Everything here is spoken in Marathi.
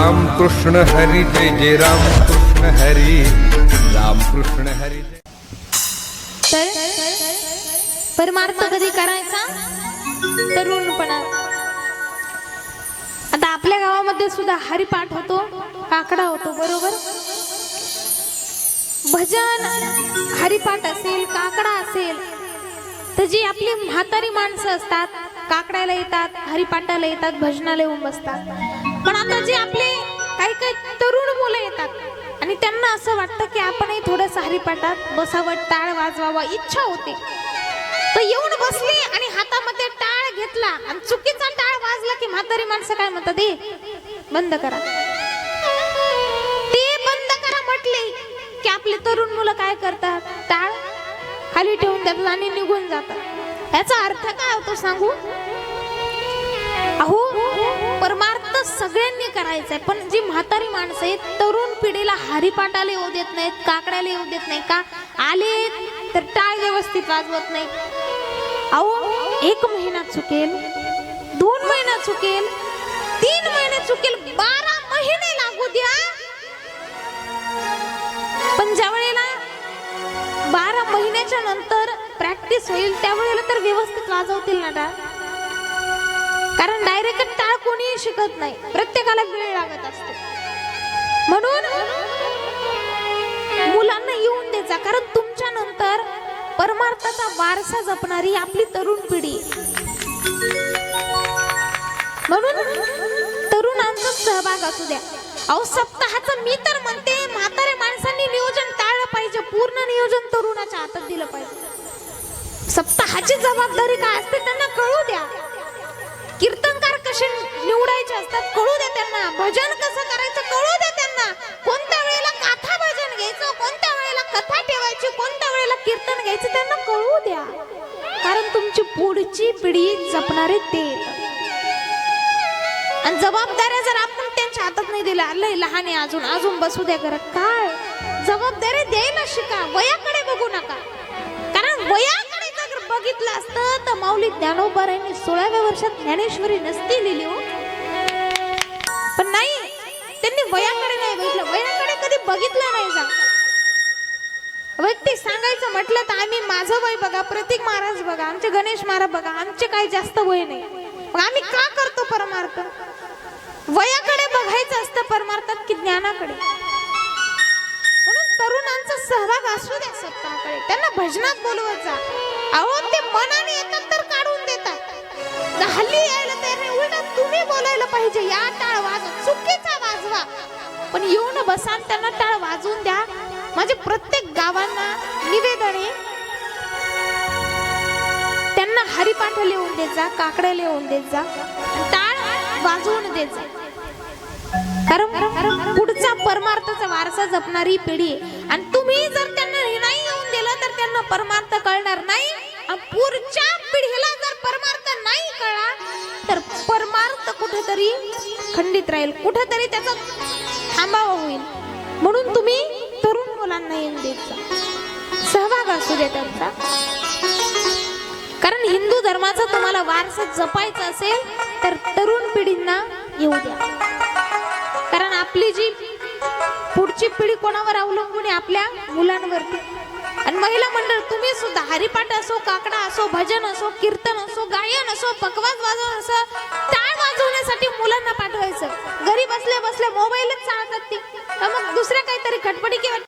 राम कृष्ण हरी जय जय राम कृष्ण हरी। राम कृष्ण हरी तर परमार्थ कधी करायचा? तरुणपणा. आता आपल्या गावामध्ये सुद्धा हरिपाठ होतो काकडा होतो बरोबर? भजन हरिपाठ असेल काकडा असेल तर जी आपली म्हातारी माणसं असतात काकड्याला येतात हरिपाठाला येतात भजनाला येऊन बसतात. पण आता जे आपले काही काही तरुण मुलं येतात आणि त्यांना असं वाटतं की आपणही थोडस हरिपाठात बसावं टाळ वाजवावा इच्छा होते. तर येऊन बसले आणि हातामध्ये टाळ घेतला आणि चुकीचा टाळ वाजला की म्हातारी माणसं काय म्हणतात दे बंद करा. ते बंद करा म्हटले की आपले तरुण मुलं काय करतात? टाळ खाली ठेवून देतात आणि निघून जातात. याचा अर्थ काय होतो सांगू? अहो परमार्थ सगळ्यांनी करायचंय पण जी म्हातारी माणसं आहेत तरुण पिढीला हरिपाटाला येऊ देत नाहीत काकड्याला येऊ देत नाही का? आले तर टाळ व्यवस्थित वाजवत नाही अहो एक महिना चुकेल दोन महिना चुकेल तीन महिने चुकेल बारा प्रॅक्टिस होईल त्यावेळेला तर व्यवस्थित वाजवतील ना टाळ कारण डायरेक्ट टाळ कोणीही शिकत नाही. प्रत्येकाला वेळ लागत असतो. म्हणून मुलांना येऊन द्यायचा. कारण तुमच्या नंतर परमार्थाचा वारसा जपणारी आपली तरुण पिढी. म्हणून तरुणांचा सहभाग असू द्या. अहो सप्ताहाचं मी तर म्हणते म्हाताऱ्या माणसांनी नियोजन टाळलं पाहिजे. पूर्ण नियोजन तरुणाच्या हातात दिलं पाहिजे. सप्ताहाची जबाबदारी काय असते त्यांना कळू द्या. कीर्तनकार कसे निवडायचे असतात कळू द्या त्यांना. भजन कसं करायचं कळू द्या त्यांना. कोणत्या वेळेला कथा भजन घ्यायचं कोणत्या वेळेला कथा ठेवायची कोणत्या वेळेला कीर्तन घ्यायचं त्यांना कळू द्या. कारण तुमची पुढची पिढी जपणारे ते. आणि जबाबदाऱ्या जर आपण त्यांच्या हातात नाही दिल्या लय लहान आहे अजून अजून बसू द्या घरात. काय? जबाबदारी द्यायला शिका वयाकडे बघू नका. कारण वया बघितलं असतं तर माऊली ज्ञानोबारायांनी सोळाव्या वर्षात ज्ञानेश्वरी नसती लिहिली हो. पण नाही त्यांनी वयाकडे नाही बघितलं. वयाकडे कधी बघितलं नाही जा वैयक्तिक सांगायचं म्हटलं तर आम्ही माझं वय बघा प्रतीक महाराज बघा आमचे गणेश महाराज बघा आमचे काही जास्त वय नाही. मग आम्ही का करतो परमार्थ? वयाकडे बघायचं असतं परमार्थात की ज्ञानाकडे. म्हणून तरुणांचा सहभाग असू द्या सप्ताहाकडे त्यांना भजनात बोलवत जा. अहो ते मनाने येतात तर काढून देतात. हल्ली यायला तयार नाही उलट तुम्ही बोलायला पाहिजे या टाळ वाजवा चुकीचा वाजवा. पण येऊन बसा त्यांना टाळ वाजवून द्या. माझे प्रत्येक गावांना निवेदन. आहे त्यांना हरिपाठ लिहून देत जा काकडे लिहून देत जा टाळ वाजवून देत जा. कारण पुढचा परमार्थाचा वारसा जपणारी पिढी आणि तुम्ही जर त्यांना त्यांना परमार्थ कळणार नाही. पुढच्या पिढीला जर परमार्थ नाही कळला तर परमार्थ कुठेतरी खंडित राहील. कुठेतरी त्याचा थांबावा होईल. म्हणून तुम्ही तरुण मुलांना येऊन देत सहभाग असू दे त्यांचा. कारण हिंदू धर्माचा तुम्हाला वारसा जपायचा असेल तर तरुण पिढींना येऊ द्या. कारण आपली जी पुढची पिढी कोणावर अवलंबून आहे? आपल्या मुलांवरती. आणि महिला मंडळ तुम्ही सुद्धा हरिपाठ असो काकडा असो भजन असो कीर्तन असो गायन असो पकवाज वाजवण असो टाळ वाजवण्यासाठी मुलांना पाठवायचं. घरी बसल्या बसल्या मोबाईलच चालतात ती. तर मग दुसऱ्या काहीतरी खटपटी किंवा